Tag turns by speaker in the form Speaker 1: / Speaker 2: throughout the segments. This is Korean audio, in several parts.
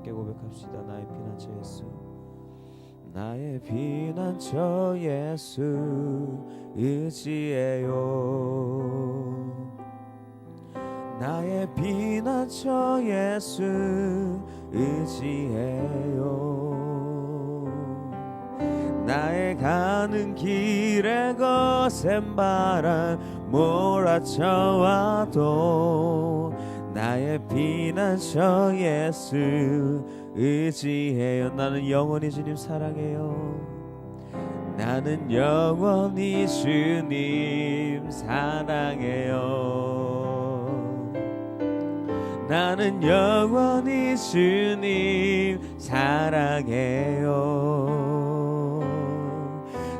Speaker 1: 함께 고백합시다. 나의 피난처 예수. 나의 피난처 예수 의지해요. 나의 피난처 예수 의지해요. 나의 가는 길에 거센 바람 몰아쳐와도 나의 피난처 예수 의지해요. 나는 영원히 주님 사랑해요. 나는 영원히 주님 사랑해요. 나는 영원히 주님 사랑해요.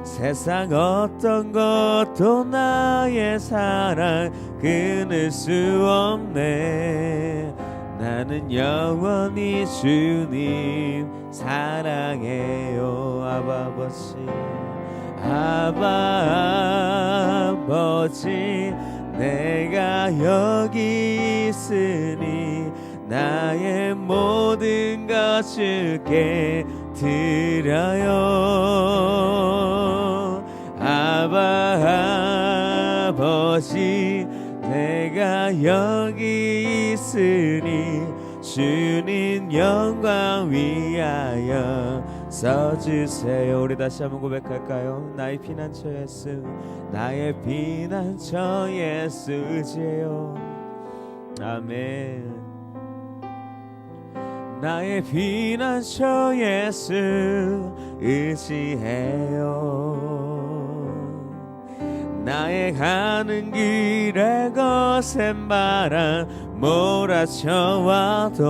Speaker 1: 세상 어떤 것도 나의 사랑 끊을 수 없네. 나는 영원히 주님 사랑해요. 아버지 아버지 내가 여기 있으니 나의 모든 것 주께 드려요. 아버지 여기 있으니 주님 영광 위하여 써주세요. 우리 다시 한번 고백할까요? 나의 피난처 예수 나의 피난처 예수 의지해요. 아멘. 나의 피난처 예수 의지해요 나의 가는 길에 거센 바람 몰아쳐와도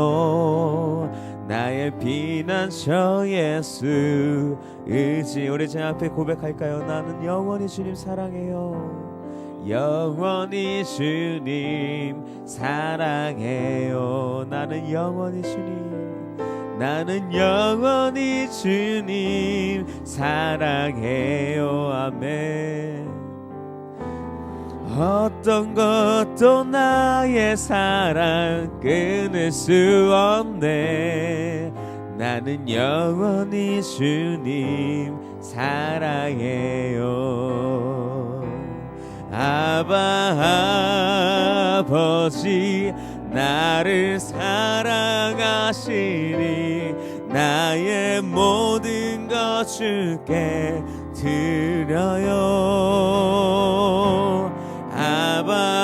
Speaker 1: 나의 피난처 예수 의지. 우리 제 앞에 고백할까요? 나는 영원히 주님 사랑해요. 영원히 주님 사랑해요. 나는 영원히 주님 나는 영원히 주님 사랑해요. 아멘 어떤 것도 나의 사랑 끊을 수 없네. 나는 영원히 주님 사랑해요. 아바 아버지 나를 사랑하시니 나의 모든 것 주께 드려요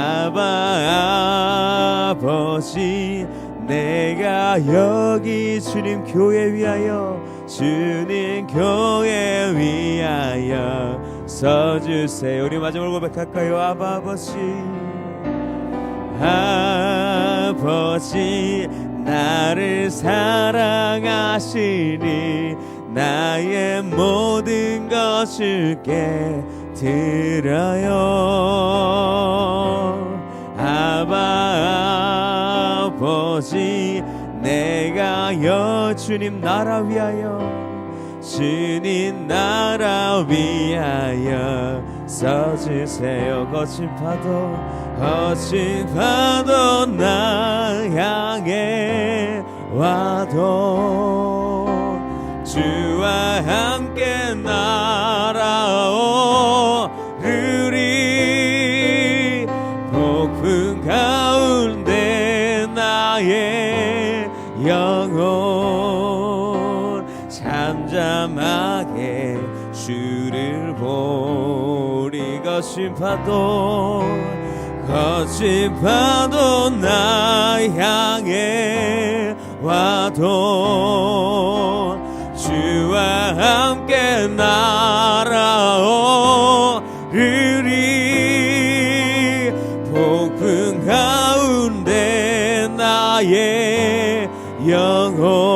Speaker 1: 아바 아버지 내가 여기 주님 교회 위하여 주님 교회 위하여 써주세요. 우리 마지막으로 고백할까요? 아바 아버지. 아버지 나를 사랑하시니 나의 모든 것 주께 드려요. 아바 아버지 내가 여 주님 나라 위하여 주님 나라 위하여 써주세요. 거친 파도 거친 파도 나 향해 와도. 주와 함께 날아오 파도 거친 파도 나 향해 와도 주와 함께 날아오르리. 폭풍 가운데 나의 영혼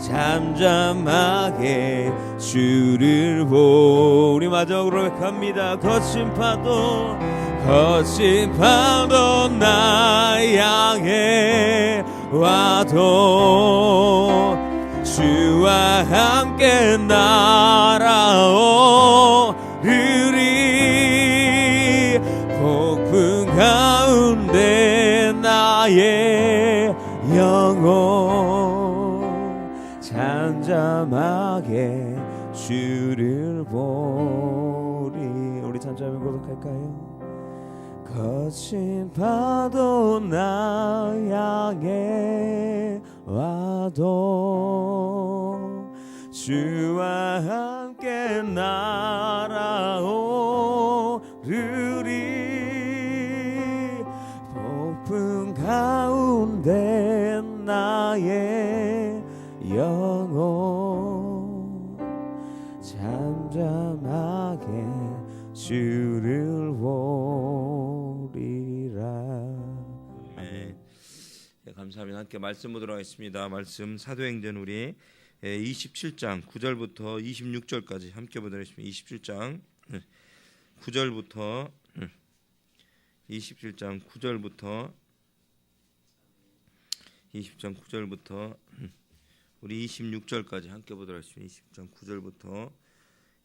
Speaker 1: 잠잠하게 주를 보 리 마지막으로 고백합니다. 거친 파도 거친 파도 나 향해 와도 주와 함께 날아오 주를 보리 우리 잠잠히 고백할까요? 거친 파도 나 향해 와도 주와 함께 날아오르리 폭풍 가운데 나의
Speaker 2: 함께 말씀 보도록 하겠습니다. 말씀 사도행전 우리 27장 9절부터 26절까지 함께 보도록 하겠습니다. 27장 9절부터 27장 9절부터 20장 9절부터 우리 26절까지 함께 보도록 하겠습니다. 20장 9절부터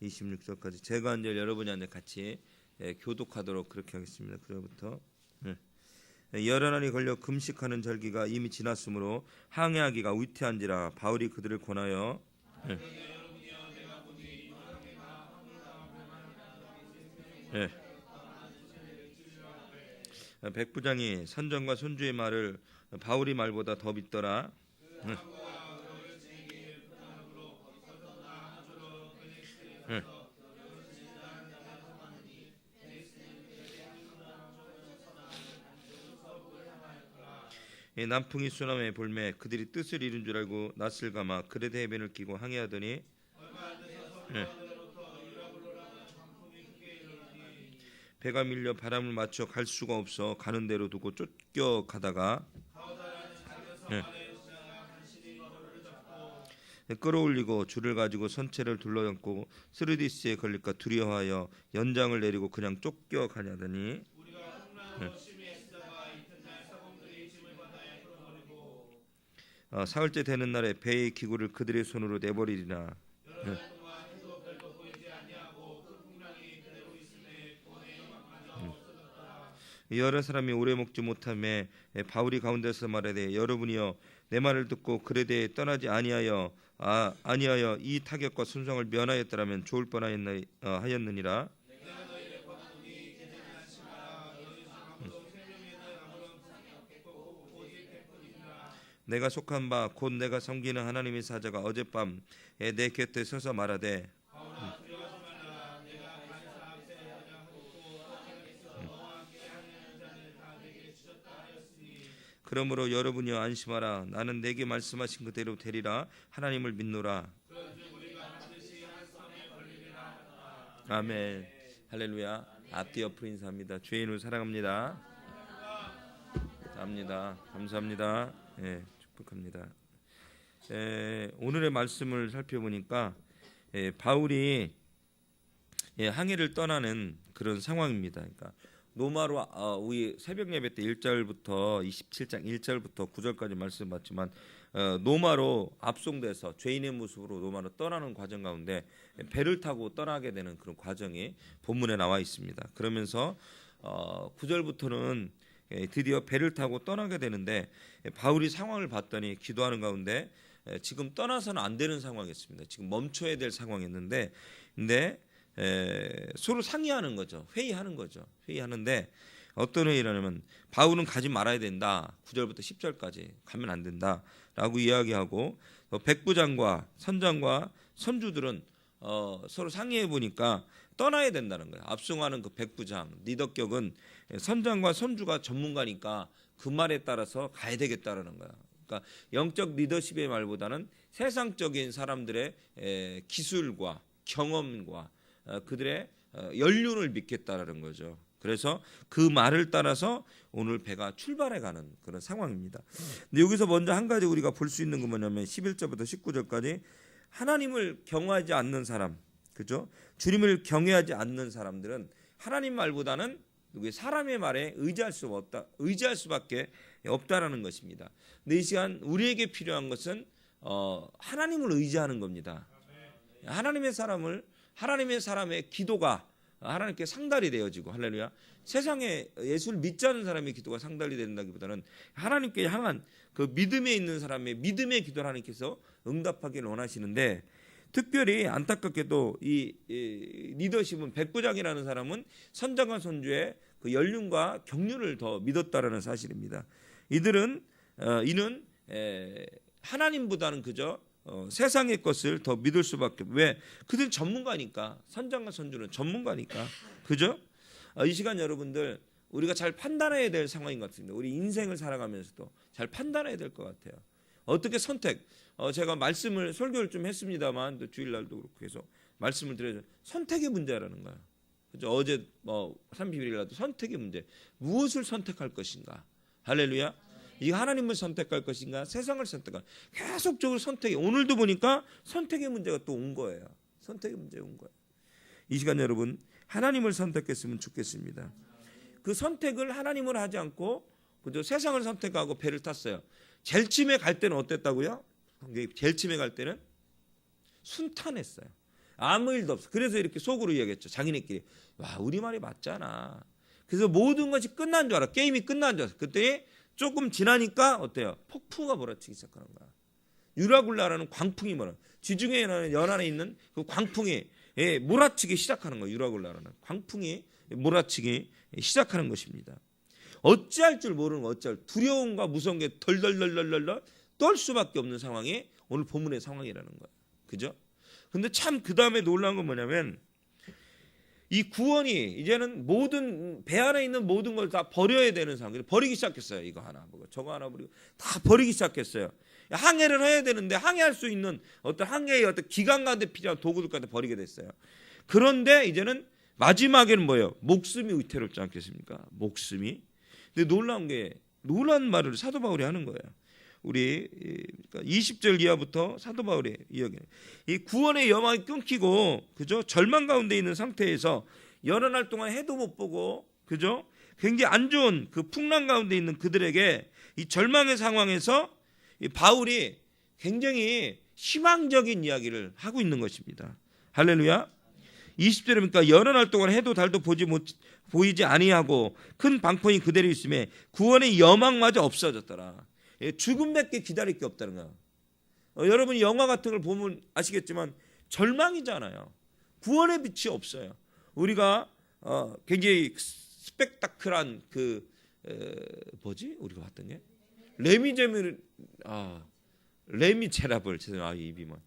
Speaker 2: 26절까지 제가 이제 여러분이 같이 예, 교독하도록 그렇게 하겠습니다. 그로부터 여러 날이 걸려 금식하는 절기가 이미 지났으므로 항해하기가 위태한지라 바울이 그들을 권하여 예. 예. 백부장이 선정과 손주의 말을 바울이 말보다 더 믿더라. 예. 예. 남풍이 수남에 볼매 그들이 뜻을 이룬 줄 알고 낯을 감아 그레데 해변을 끼고 항해하더니 예. 배가 밀려 바람을 맞춰 갈 수가 없어 가는 대로 두고 쫓겨 가다가 예. 끌어올리고 줄을 가지고 선체를 둘러안고 스르디스에 걸릴까 두려워하여 연장을 내리고 그냥 쫓겨 가냐더니 어, 사흘째 되는 날에 배의 기구를 그들의 손으로 내버리리라. 예. 음. 여러 사람이 오래 먹지 못함에 바울이 가운데서 말하되 여러분이여 내 말을 듣고 그레데에 떠나지 아니하여 아 아니하여 이 타격과 손상을 면하였더라면 좋을 뻔하였나 어, 하였느니라. 내가 속한 바 곧 내가 섬기는 하나님의 사자가 어젯밤에 내 곁에 서서 말하되 그러므로 여러분이여 안심하라. 나는 내게 말씀하신 그대로 되리라. 하나님을 믿노라. 아멘. 할렐루야. 앞뒤 옆으로 인사합니다. 이름을 사랑합니다. 감사합니다. 감사합니다. 예, 합니다 에, 오늘의 말씀을 살펴보니까 에, 바울이 예, 항해를 떠나는 그런 상황입니다. 그러니까 노마로 어, 우리 새벽 예배 때 1절부터 27장 1절부터 9절까지 말씀 봤지만 어, 노마로 압송돼서 죄인의 모습으로 노마로 떠나는 과정 가운데 배를 타고 떠나게 되는 그런 과정이 본문에 나와 있습니다. 그러면서 어, 9절부터는 예, 드디어 배를 타고 떠나게 되는데 예, 바울이 상황을 봤더니 기도하는 가운데 예, 지금 떠나서는 안 되는 상황이었습니다. 지금 멈춰야 될 상황이었는데 근데 에, 서로 상의하는 거죠. 회의하는 거죠. 회의하는데 어떤 회의라면 바울은 가지 말아야 된다. 9절부터 10절까지 가면 안 된다라고 이야기하고 어, 백부장과 선장과 선주들은 어, 서로 상의해 보니까 떠나야 된다는 거예요. 압송하는 그 백부장 리더격은 선장과 선주가 전문가니까 그 말에 따라서 가야 되겠다라는 거야. 그러니까 영적 리더십의 말보다는 세상적인 사람들의 에, 기술과 경험과 어, 그들의 어, 연륜을 믿겠다라는 거죠. 그래서 그 말을 따라서 오늘 배가 출발해 가는 그런 상황입니다. 근데 여기서 먼저 한 가지 우리가 볼 수 있는 건 뭐냐면 11절부터 19절까지 하나님을 경외하지 않는 사람, 그죠? 주님을 경외하지 않는 사람들은 하나님 말보다는 누구의 사람의 말에 의지할 수 없다, 의지할 수밖에 없다라는 것입니다. 근데 이 시간 우리에게 필요한 것은 어, 하나님을 의지하는 겁니다. 하나님의 사람을 하나님의 사람의 기도가 하나님께 상달이 되어지고 할렐루야. 세상에 예수를 믿지 않는 사람의 기도가 상달이 된다기보다는 하나님께 향한 그 믿음에 있는 사람의 믿음의 기도를 하나님께서 응답하기를 원하시는데 특별히 안타깝게도 이, 이 리더십은 백부장이라는 사람은 선장과 선주의 그 연륜과 경륜을 더 믿었다라는 사실입니다. 이들은 어, 이는 에, 하나님보다는 그저 어, 세상의 것을 더 믿을 수밖에 왜 그들은 전문가니까 선장과 선주는 전문가니까 그죠? 어, 이 시간 여러분들 우리가 잘 판단해야 될 상황인 것 같습니다. 우리 인생을 살아가면서도 잘 판단해야 될 것 같아요. 어떻게 선택? 어, 제가 말씀을 설교를 좀 했습니다만 또 주일날도 그렇고 해서 말씀을 드려요. 선택의 문제라는 거예요. 그죠? 어제 뭐 30일이라도 선택의 문제. 무엇을 선택할 것인가? 할렐루야. 이 하나님을 선택할 것인가? 세상을 선택할. 계속적으로 선택이 오늘도 보니까 선택의 문제가 또 온 거예요. 선택의 문제가 온 거예요. 이 시간 여러분 하나님을 선택했으면 좋겠습니다. 그 선택을 하나님을 하지 않고 그저 세상을 선택하고 배를 탔어요. 젤침에 갈 때는 어땠다고요? 젤침에 갈 때는 순탄했어요. 아무 일도 없어. 그래서 이렇게 속으로 이야기했죠. 자기네끼리 와 우리 말이 맞잖아. 그래서 모든 것이 끝난 줄 알아. 게임이 끝난 줄 알아. 그때 조금 지나니까 어때요? 폭풍가 몰아치기 시작하는 거야. 유라굴라라는 광풍이 몰아. 지중해 연안에 있는 그 광풍이 예, 몰아치기 시작하는 거예요. 유라굴라라는 광풍이 몰아치기 시작하는 것입니다. 어찌할 줄 모르는 거, 어찌할 두려움과 무서운 게 덜덜덜덜덜 떨 수밖에 없는 상황이 오늘 본문의 상황이라는 거예요. 그죠? 근데 참 그 다음에 놀라운 건 뭐냐면 이 구원이 이제는 모든 배 안에 있는 모든 걸 다 버려야 되는 상황. 버리기 시작했어요. 이거 하나 저거 하나 버리고 다 버리기 시작했어요. 항해를 해야 되는데 항해할 수 있는 어떤 항해의 어떤 가운데 필요한 도구들까지 버리게 됐어요. 그런데 이제는 마지막에는 뭐예요? 목숨이 위태롭지 않겠습니까? 목숨이. 근데 놀라운 게 놀란 말을 사도 바울이 하는 거예요. 우리 20절 그러니까 이하부터 사도 바울의 이야기. 이 구원의 여망이 끊기고 그죠? 절망 가운데 있는 상태에서 여러 날 동안 해도 못 보고 그죠? 굉장히 안 좋은 그 풍랑 가운데 있는 그들에게 이 절망의 상황에서 이 바울이 굉장히 희망적인 이야기를 하고 있는 것입니다. 할렐루야. 20절에 보니까 여러 날 동안 해도 달도 보지 못 보이지 아니하고 큰 방풍이 그대로 있음에 구원의 여망마저 없어졌더라. 예, 죽음밖에 기다릴 게 없다는 거야. 어, 여러분이 영화 같은 걸 보면 아시겠지만 절망이잖아요. 구원의 빛이 없어요. 우리가 어, 굉장히 스펙타클한 그 에, 뭐지 우리가 봤던 게 레미제밀 아 레미제라블 죄송해요 아, 입이 뭐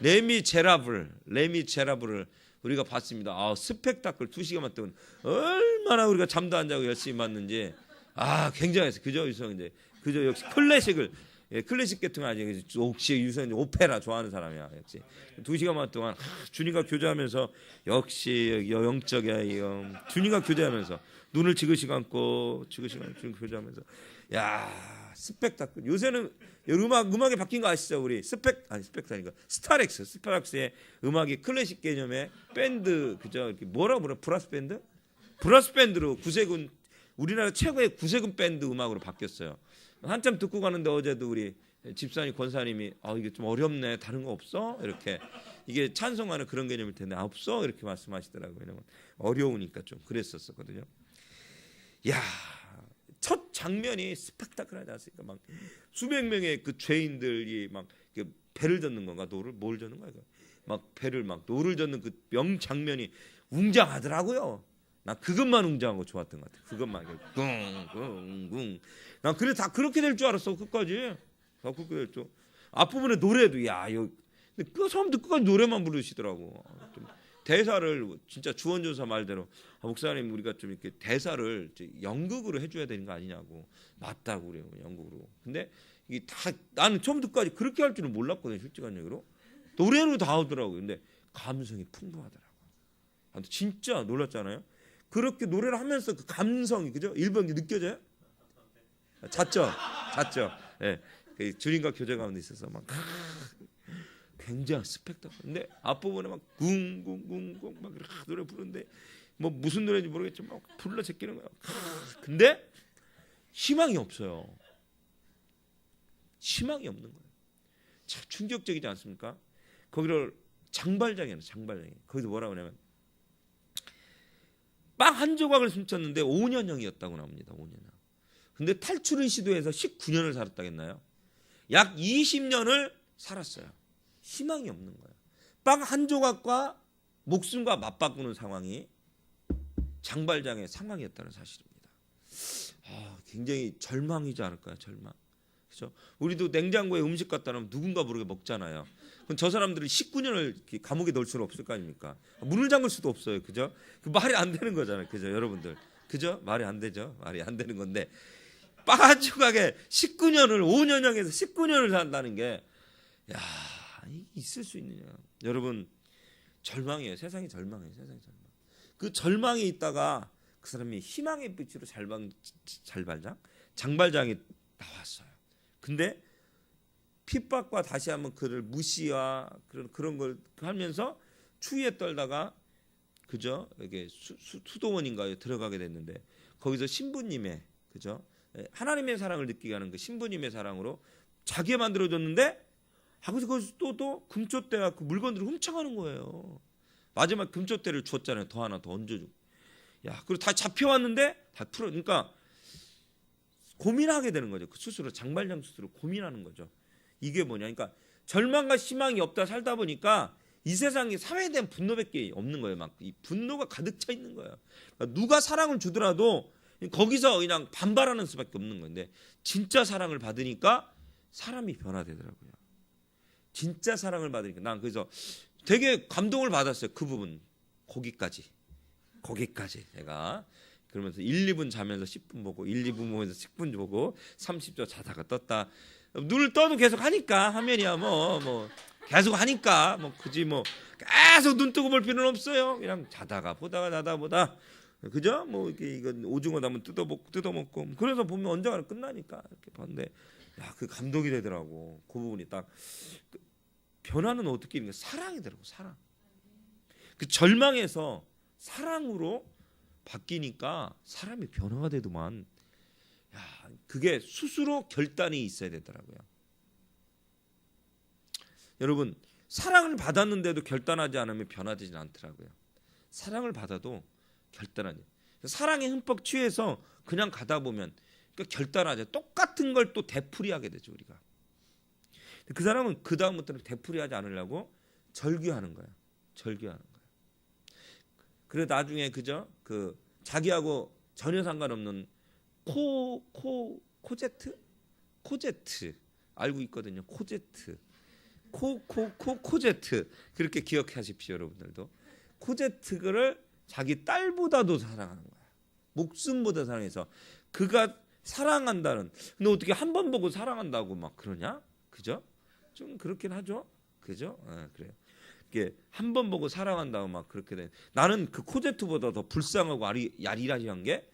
Speaker 2: 레미제라블 레미제라블을 우리가 봤습니다. 아 스펙타클 두 시간만 동안 얼마나 우리가 잠도 안 자고 열심히 봤는지 아 굉장했어요. 그죠 유성 이제 그저 역시 클래식을 예, 클래식 계통 아직 혹시 유선 오페라 좋아하는 사람이야. 역시 두 시간만 동안 하, 주님과 교제하면서 역시 영적이야 영. 주님과 교제하면서 눈을 지그시 감고 지그시 감고 주님 교제하면서. 야 스펙타클. 요새는 음악 음악이 바뀐 거 아시죠 우리? 스펙 아니 스펙타니까 스타렉스. 스타렉스의 음악이 클래식 개념의 밴드 그죠? 이렇게 뭐라고 부르 브라스 밴드? 브라스 밴드로 구세군 우리나라 최고의 구세군 밴드 음악으로 바뀌었어요. 한참 듣고 가는데 어제도 우리 집사님 권사님이 아 이게 좀 어렵네 다른 거 없어 이렇게 이게 찬송하는 그런 개념일 텐데 아, 없어 이렇게 말씀하시더라고요. 왜냐면 어려우니까 좀 그랬었거든요. 야. 첫 장면이 스펙타클하지 않습니까? 막 수백 명의 그 죄인들이 막 배를 젓는 건가 노를 뭘 젓는 거야? 막 배를 막 노를 젓는 그 명 장면이 웅장하더라고요. 나 그것만 웅장하고 좋았던 것 같아. 그것만 꿍꿍꿍. 난 그래 다 그렇게 될 줄 알았어 끝까지. 다 그렇게 될 줄. 앞부분에 노래도 야 이거 근데 그 처음부터 끝까지 노래만 부르시더라고. 좀 대사를 진짜 주원조사 말대로 아, 목사님 우리가 좀 이렇게 대사를 연극으로 해줘야 되는 거 아니냐고 맞다고 그래요 연극으로. 근데 이게 다 나는 처음부터까지 그렇게 할 줄은 몰랐거든요 솔직한 얘기로. 노래로 다 하더라고요. 근데 감성이 풍부하더라고. 요 진짜 놀랐잖아요. 그렇게 노래를 하면서 그 감성이 그죠? 일병이 느껴져요? 잤죠, 잤죠. 예, 그 주님과 교제 가운데 있어서 막 굉장히 스펙타클. 근데 앞부분에 막 궁궁궁궁 막 이렇게 노래 부르는데 뭐 무슨 노래인지 모르겠지만 막 불러 제끼는 거야. 근데 희망이 없어요. 희망이 없는 거예요. 참 충격적이지 않습니까? 거기를 장발장이에요. 장발장이. 거기서 뭐라고 하냐면 빵 한 조각을 훔쳤는데 5년형이었다고 나옵니다. 5년형. 근데 탈출을 시도해서 19년을 살았다겠나요? 약 20년을 살았어요. 희망이 없는 거예요. 빵 한 조각과 목숨과 맞바꾸는 상황이 장발장의 상황이었다는 사실입니다. 아, 굉장히 절망이지 않을까요? 절망. 그렇죠? 우리도 냉장고에 음식 갖다 놓으면 누군가 모르게 먹잖아요. 그럼 저 사람들이 19년을 감옥에 넣을 수는 없을 거 아닙니까? 문을 잠글 수도 없어요. 그죠? 그 말이 안 되는 거잖아요. 그죠? 여러분들. 그죠? 말이 안 되죠. 말이 안 되는 건데 조각에 19년을 5년형에서 19년을 산다는 게 야, 있을 수 있느냐. 여러분 절망이에요. 세상이 절망이에요. 세상이 절망. 그 절망에 있다가 그 사람이 희망의 빛으로 잘발장 장발장이 나왔어요. 근데 핍박과 다시 한번 그를 무시와 그런 그런 걸 하면서 추위에 떨다가 그죠 이게 수, 수, 수도원인가에 들어가게 됐는데 거기서 신부님의 그죠 예, 하나님의 사랑을 느끼게 하는 그 신부님의 사랑으로 자기가 만들어줬는데 하고서 거기서 또 또 금초대와 그 물건들을 훔쳐가는 거예요. 마지막 금초대를 줬잖아요. 더 하나 더 얹어주고. 야 그리고 다 잡혀왔는데 다 풀어. 그러니까 고민하게 되는 거죠. 그 스스로 장발장 스스로 고민하는 거죠. 이게 뭐냐? 그러니까 절망과 희망이 없다 살다 보니까 이 세상에 사회에 대한 분노밖에 없는 거예요. 막 이 분노가 가득 차 있는 거예요. 그러니까 누가 사랑을 주더라도 거기서 그냥 반발하는 수밖에 없는 건데 진짜 사랑을 받으니까 사람이 변화되더라고요. 진짜 사랑을 받으니까 난 그래서 되게 감동을 받았어요. 그 부분 거기까지 거기까지 제가 그러면서 1, 2분 자면서 10분 보고 1, 2분 보면서 10분 보고 30초 자다가 떴다. 눈을 떠도 계속 하니까 화면이야 뭐 뭐. 계속 하니까 뭐 굳이 뭐 계속 눈 뜨고 볼 필요는 없어요. 그냥 자다가 보다가 자다 보다. 그죠? 뭐 이게 이건 오징어 나면 뜯어 먹고 뜯어 먹고. 그래서 보면 언젠가 끝나니까 이렇게 봤는데 야 그 감동이 되더라고. 그 부분이 딱 그 변화는 어떻게 있는 가 사랑이더라고 사랑. 그 절망에서 사랑으로 바뀌니까 사람이 변화가 되더만. 야 그게 스스로 결단이 있어야 되더라고요. 여러분 사랑을 받았는데도 결단하지 않으면 변화되지 않더라고요. 사랑을 받아도 결단하지. 사랑에 흠뻑 취해서 그냥 가다 보면 그러니까 결단하죠 똑같은 걸 또 되풀이하게 되죠 우리가. 그 사람은 그 다음부터는 되풀이하지 않으려고 절규하는 거야 절규하는 거야 그래 나중에 그죠 그 자기하고 전혀 상관없는 코 코 코제트? 코제트. 알고 있거든요. 코제트. 코 코 코 코제트. 그렇게 기억하십시오 여러분들도. 코제트를 자기 딸보다도 사랑하는 거야. 목숨보다 사랑해서. 그가 사랑한다는. 근데 어떻게 한 번 보고 사랑한다고 막 그러냐? 그죠? 좀 그렇긴 하죠? 그죠? 예, 그래요. 이게 한 번 보고 사랑한다고 막 그렇게 돼. 나는 그 코제트보다 더 불쌍하고 아리, 야리라리한 게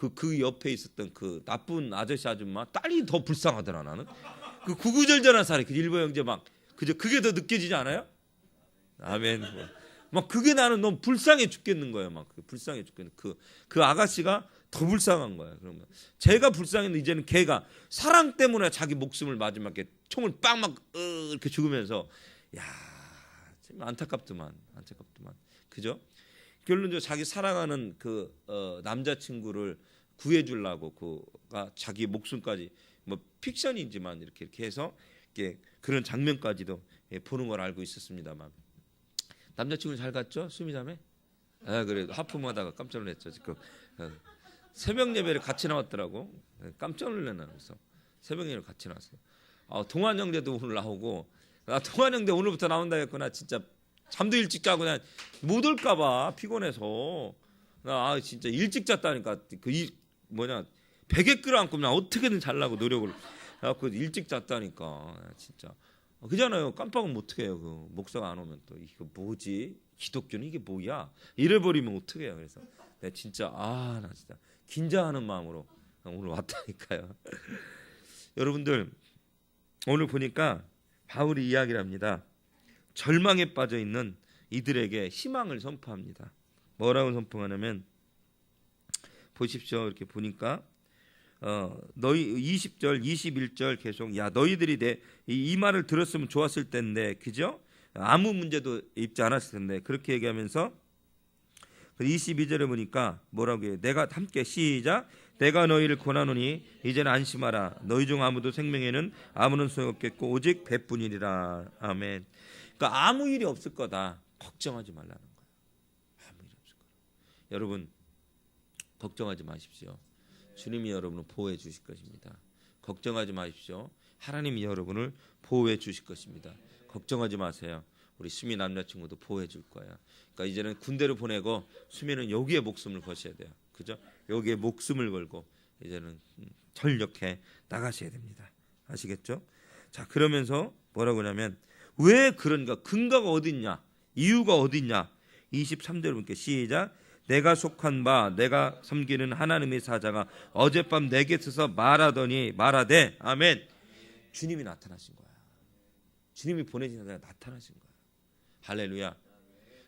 Speaker 2: 그 그 옆에 있었던 그 나쁜 아저씨 아줌마 딸이 더 불쌍하더라 나는. 그 구구절절한 사람 그 일본 형제 막 그저 그게 더 느껴지지 않아요? 아멘. 뭐. 막 그게 나는 너무 불쌍해 죽겠는 거예요. 막그 불쌍해 죽겠는 그 그 아가씨가 더 불쌍한 거야. 그러면 제가 불쌍했는데 이제는 걔가 사랑 때문에 자기 목숨을 마지막에 총을 빵막 이렇게 죽으면서 야 참 안타깝더만 안타깝더만 그죠? 결론적으로 자기 사랑하는 그 어, 남자친구를 구해 주려고 그가 자기 목숨까지 뭐 픽션이지만 이렇게 이렇게 해서 이렇게 그런 장면까지도 예, 보는 걸 알고 있었습니다만. 남자친구 잘 갔죠? 수미 자매? 아 그래도 하품하다가 깜짝 놀랐죠 지금. 어, 새벽 예배를 같이 나왔더라고. 예, 깜짝 놀랐나 그래서. 새벽 예배를 같이 나왔어요. 아, 동환 형제도 오늘 나오고. 아, 동환 형제 오늘부터 나온다 했구나. 진짜 잠도 일찍 자고 그냥 못 올까봐 피곤해서. 나 아, 진짜 일찍 잤다니까. 그이 뭐냐 베개 끌어안고 그냥 어떻게든 잘라고 노력을 해갖고 일찍 잤다니까. 진짜. 어, 그잖아요. 깜빡은 어떻게 해요? 그 목사가 안 오면 또 이거 뭐지? 기독교는 이게 뭐야? 이래버리면 어떻게 해요? 그래서 내가 진짜 아 나 진짜 긴장하는 마음으로 오늘 왔다니까요. 여러분들 오늘 보니까 바울이 이야기를 합니다. 절망에 빠져 있는 이들에게 희망을 선포합니다. 뭐라고 선포하냐면 보십시오. 이렇게 보니까 어 너희 20절, 21절 계속 야 너희들이 내 이 말을 들었으면 좋았을 텐데 그죠? 아무 문제도 있지 않았을 텐데 그렇게 얘기하면서 22절에 보니까 뭐라고 해요? 내가 함께 시작. 내가 너희를 권하노니 이제는 안심하라. 너희 중 아무도 생명에는 아무런 소용없겠고 오직 배뿐이리라. 아멘. 그러니까 아무 일이 없을 거다. 걱정하지 말라는 거예요 아무 일이 없을 거다. 여러분 걱정하지 마십시오 주님이 여러분을 보호해 주실 것입니다 걱정하지 마십시오 하나님이 여러분을 보호해 주실 것입니다 걱정하지 마세요 우리 수미 남자친구도 보호해 줄 거예요 그러니까 이제는 군대를 보내고 수미는 여기에 목숨을 거셔야 돼요. 그죠? 여기에 목숨을 걸고 이제는 음, 전력해 나가셔야 됩니다. 아시겠죠? 자, 그러면서 뭐라고 하냐면 왜 그런가? 근거가 어디 있냐? 이유가 어디 있냐? 23절 분께 시작 내가 속한 바 내가 섬기는 하나님의 사자가 어젯밤 내게 서서 말하더니 말하되 아멘. 주님이 나타나신 거야. 주님이 보내신 사자가 나타나신 거야. 할렐루야.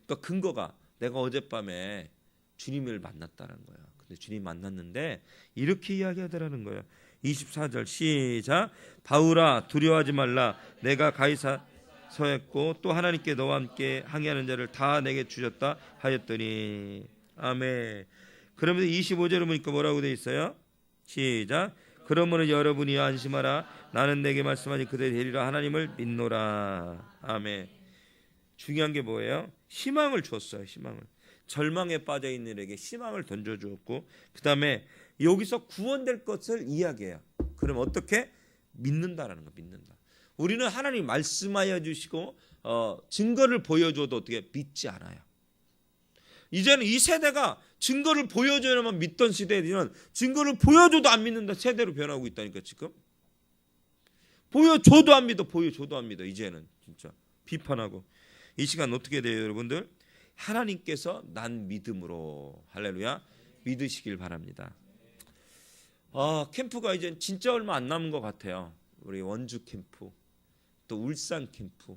Speaker 2: 그러니까 근거가 내가 어젯밤에 주님을 만났다는 거야. 근데 주님 만났는데 이렇게 이야기하더라는 거야. 24절 시작. 바울아 두려워하지 말라. 내가 가이사 서했고 또 하나님께 너와 함께 항해하는 자를 다 내게 주셨다 하였더니 아멘. 그러면서 25절에 보니까 뭐라고 돼 있어요? 시작 그러므로 여러분이 안심하라 나는 내게 말씀하니 그대로 되리라 하나님을 믿노라 아멘. 중요한 게 뭐예요? 희망을 줬어요. 희망을. 절망에 빠져 있는 이에게 희망을 던져 주었고 그다음에 여기서 구원될 것을 이야기해요. 그럼 어떻게 믿는다라는 거 믿는다. 우리는 하나님 말씀하여 주시고 어, 증거를 보여줘도 어떻게 믿지 않아요. 이제는 이 세대가 증거를 보여줘야만 믿던 시대에는 증거를 보여줘도 안 믿는다 세대로 변하고 있다니까 지금. 보여줘도 안 믿어, 보여줘도 안 믿어. 이제는 진짜 비판하고 이 시간 어떻게 돼요, 여러분들? 하나님께서 난 믿음으로 할렐루야 믿으시길 바랍니다. 아 캠프가 이제 진짜 얼마 안 남은 것 같아요. 우리 원주 캠프, 또 울산 캠프,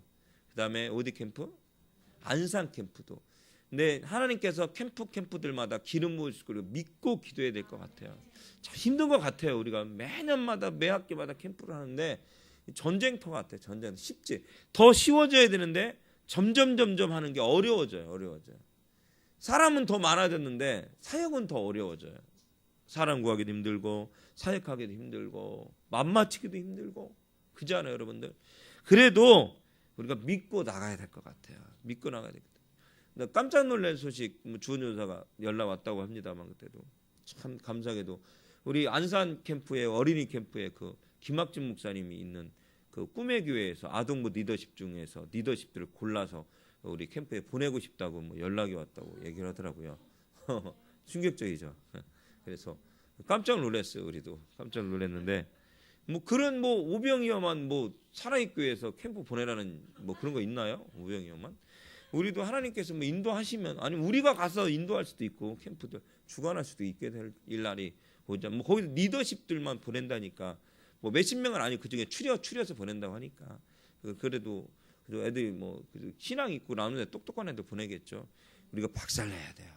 Speaker 2: 그다음에 어디 캠프? 안산 캠프도. 근데 하나님께서 캠프 캠프들마다 기름 부으시고 믿고 기도해야 될 것 같아요. 참 힘든 것 같아요. 우리가 매년마다 매 학기마다 캠프를 하는데 전쟁터 같아. 전쟁 쉽지. 더 쉬워져야 되는데 점점 점점 하는 게 어려워져요. 어려워져요. 사람은 더 많아졌는데 사역은 더 어려워져요. 사람 구하기도 힘들고 사역하기도 힘들고 맘 맞추기도 힘들고 그잖아요, 여러분들. 그래도 우리가 믿고 나가야 될 것 같아요. 믿고 나가야 되겠다. 나 깜짝 놀란 소식 뭐 주원 여사가 연락 왔다고 합니다만 그때도 참 감사하게도 우리 안산 캠프에 어린이 캠프에 그 김학진 목사님이 있는 그 꿈의 교회에서 아동부 리더십 중에서 리더십들을 골라서 우리 캠프에 보내고 싶다고 뭐 연락이 왔다고 얘기를 하더라고요. 충격적이죠. 그래서 깜짝 놀랐어요. 우리도 깜짝 놀랐는데 뭐 그런 뭐 오병이어만 뭐 사랑의교회에서 캠프 보내라는 뭐 그런 거 있나요? 오병이어만 우리도 하나님께서 뭐 인도하시면 아니 우리가 가서 인도할 수도 있고 캠프들 주관할 수도 있게 될 일날이 오자 뭐 거기 리더십들만 보낸다니까 뭐 몇십 명은 아니고 그 중에 추려 추려서 보낸다고 하니까 그- 그래도 애들이 뭐 신앙 있고 나누는데 똑똑한 애들 보내겠죠. 우리가 박살내야 돼요.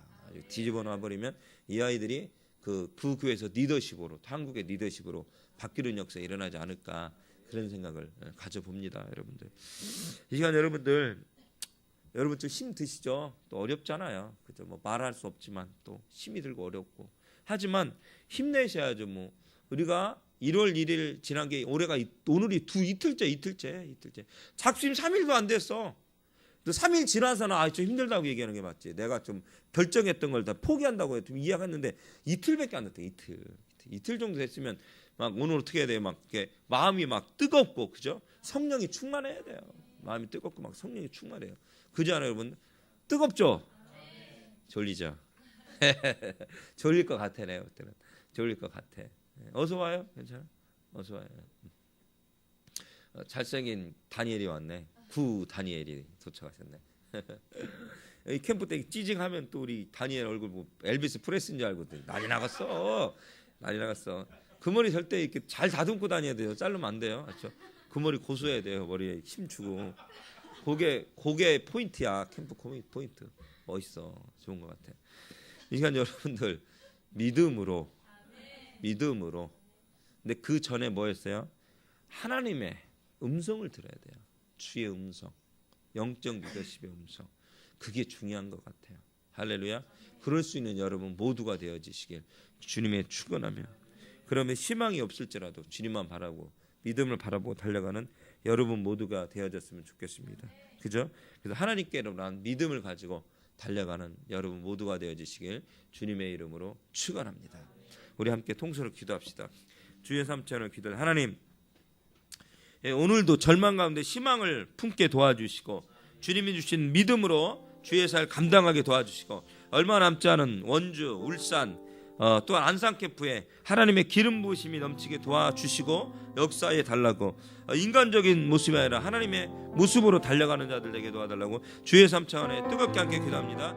Speaker 2: 뒤집어 놔 버리면 이 아이들이 그, 그 교회에서 리더십으로 한국의 리더십으로 바뀌는 역사 일어나지 않을까 그런 생각을 예, 가져봅니다, 여러분들. 이 시간 여러분들 여러분 좀 힘 드시죠? 또 어렵잖아요. 그죠? 뭐 말할 수 없지만 또 힘이 들고 어렵고 하지만 힘내셔야죠. 뭐 우리가 1월 1일 지난 게 올해가 이- 오늘이 두 이틀째 이틀째 이틀째 작심 3일도 안 됐어. 또 3일 지나서는 아좀 힘들다고 얘기하는 게 맞지. 내가 좀 결정했던 걸 다 포기한다고 좀 이야기했는데 이틀밖에 안 됐대. 이틀. 이틀. 이틀 정도 됐으면 막 오늘 어떻게 해야 돼요? 막 이렇게 마음이 막 뜨겁고 그죠? 성령이 충만해야 돼요. 마음이 뜨겁고 막 성령이 충만해요. 그잖아요, 여러분. 뜨겁죠? 졸리죠? 졸릴 것 같아 내가 볼 때는 졸릴 것 같아. 예, 어서 와요, 괜찮아? 어서 와요. 어, 잘생긴 다니엘이 왔네. 구 다니엘이 도착하셨네. 이 캠프 때 찌징하면 또 우리 다니엘 얼굴 뭐 엘비스 프레스인 줄 알고 난리 나갔어. 난리 나갔어. 그 머리 절대 이렇게 잘 다듬고 다녀야 돼요. 자르면 안 돼요. 그렇죠? 그 머리 고소해야 돼요. 머리에 힘 주고 그게 그게 포인트야 캠프 코미- 포인트 멋있어 좋은 것 같아. 이 시간 여러분들 믿음으로 믿음으로 근데 그 전에 뭐였어요? 하나님의 음성을 들어야 돼요. 주의 음성, 영적 리더십의 음성. 그게 중요한 것 같아요. 할렐루야. 그럴 수 있는 여러분 모두가 되어지시길 주님의 축원하며 그러면 희망이 없을지라도 주님만 바라고 믿음을 바라보고 달려가는 여러분 모두가 되어졌으면 좋겠습니다. 그죠? 그래서 하나님께로란 믿음을 가지고 달려가는 여러분 모두가 되어지시길 주님의 이름으로 축원합니다. 우리 함께 통수로 기도합시다. 주의 삼천을 기도. 하나님 예, 오늘도 절망 가운데 희망을 품게 도와주시고 주님이 주신 믿음으로 주의 살 감당하게 도와주시고 얼마 남지 않은 원주, 울산, 어, 또한 안산 캠프에 하나님의 기름 부으심이 넘치게 도와주시고 역사에 달라고 어, 인간적인 모습이 아니라 하나님의 모습으로 달려가는 자들 되게 도와달라고 주의 삼차 안에 뜨겁게 함께 기도합니다.